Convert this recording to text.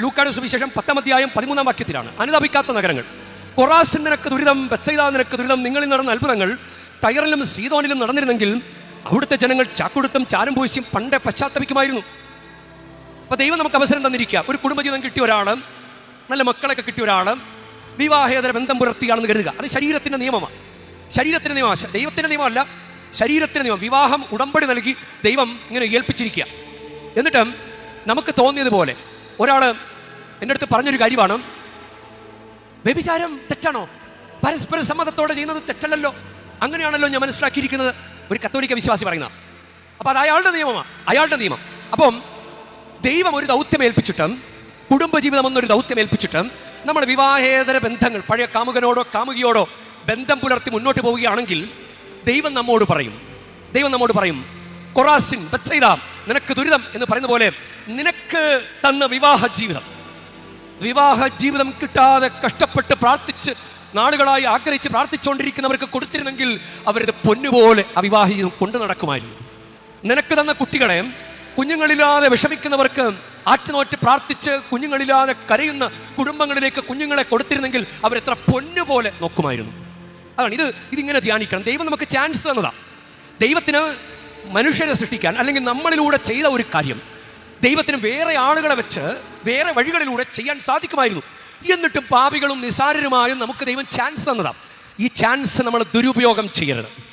ലൂക്കാട് സുവിശേഷം പത്താം അധ്യായം പതിമൂന്നാം വാക്യത്തിലാണ്. അനുതാപിക്കാത്ത നഗരങ്ങൾ. കൊറാസിൻ നിനക്ക് ദുരിതം ബച്ചൈത നിനക്ക് ദുരിതം നിങ്ങളിൽ നടന്ന അത്ഭുതങ്ങൾ ടയറിലും സീതോനിലും നടന്നിരുന്നെങ്കിൽ അവിടുത്തെ ജനങ്ങൾ ചാക്കുടുത്തും ചാരം പൂശിയും പണ്ടേ പശ്ചാത്തപിക്കുമായിരുന്നു. അപ്പോൾ ദൈവം നമുക്ക് അവസരം തന്നിരിക്കുക. ഒരു കുടുംബജീവിതം കിട്ടിയ ഒരാൾ നല്ല മക്കളൊക്കെ കിട്ടിയ ഒരാൾ വിവാഹേതര ബന്ധം പുലർത്തിയാണെന്ന് കരുതുക. അത് ശരീരത്തിന്റെ നിയമമാണ്. ശരീരത്തിന്റെ നിയമം ദൈവത്തിന്റെ നിയമമല്ല ശരീരത്തിന്റെ നിയമം. വിവാഹം ഉടമ്പടി നൽകി ദൈവം ഇങ്ങനെ ഏൽപ്പിച്ചിരിക്കുക. എന്നിട്ടും നമുക്ക് തോന്നിയതുപോലെ ഒരാൾ എന്റെ അടുത്ത് പറഞ്ഞൊരു കാര്യമാണ്. വ്യഭിചാരം തെറ്റാണോ? പരസ്പര സമ്മതത്തോടെ ചെയ്യുന്നത് തെറ്റല്ലല്ലോ. അങ്ങനെയാണല്ലോ ഞാൻ മനസ്സിലാക്കിയിരിക്കുന്നത്. ഒരു കത്തോലിക്ക വിശ്വാസി പറയുന്ന. അപ്പോൾ അത് അയാളുടെ നിയമമാണ് അയാളുടെ നിയമം. അപ്പം ദൈവം ഒരു ദൗത്യം ഏൽപ്പിച്ചിട്ട് കുടുംബജീവിതം എന്നൊരു ദൗത്യം ഏൽപ്പിച്ചിട്ട് നമ്മൾ വിവാഹേതര ബന്ധങ്ങൾ പഴയ കാമുകനോടോ കാമുകിയോടോ ബന്ധം പുലർത്തി മുന്നോട്ട് പോവുകയാണെങ്കിൽ ദൈവം നമ്മോട് പറയും. ദൈവം നമ്മോട് പറയും കൊറാസിൻ ബച്ചൈത നിനക്ക് ദുരിതം എന്ന് പറയുന്ന പോലെ നിനക്ക് തന്ന വിവാഹ ജീവിതം. വിവാഹ ജീവിതം കിട്ടാതെ കഷ്ടപ്പെട്ട് പ്രാർത്ഥിച്ച് നാളുകളായി ആഗ്രഹിച്ച് പ്രാർത്ഥിച്ചുകൊണ്ടിരിക്കുന്നവർക്ക് കൊടുത്തിരുന്നെങ്കിൽ അവരുടെ പൊന്നുപോലെ അവിവാഹിതം വിവാഹ കൊണ്ടു നടക്കുമായിരുന്നു. നിനക്ക് തന്ന കുട്ടികളെ കുഞ്ഞുങ്ങളില്ലാതെ വിഷമിക്കുന്നവർക്ക് ആറ്റുനോറ്റ് പ്രാർത്ഥിച്ച് കുഞ്ഞുങ്ങളില്ലാതെ കരയുന്ന കുടുംബങ്ങളിലേക്ക് കുഞ്ഞുങ്ങളെ കൊടുത്തിരുന്നെങ്കിൽ അവരെത്ര പൊന്നുപോലെ നോക്കുമായിരുന്നു. അതാണ് ഇത് ഇതിങ്ങനെ ധ്യാനിക്കണം. ദൈവം നമുക്ക് ചാൻസ് തന്നതാണ് ദൈവത്തിന് മനുഷ്യരെ സൃഷ്ടിക്കാൻ അല്ലെങ്കിൽ നമ്മളിലൂടെ ചെയ്ത ഒരു കാര്യം ദൈവത്തിന് വേറെ ആളുകളെ വെച്ച് വേറെ വഴികളിലൂടെ ചെയ്യാൻ സാധിക്കുമായിരുന്നു. എന്നിട്ടും പാപികളും നിസാരരുമായും നമുക്ക് ദൈവം ചാൻസ് തന്നതാണ് ഈ ചാൻസ് നമ്മൾ ദുരുപയോഗം ചെയ്യരുത്.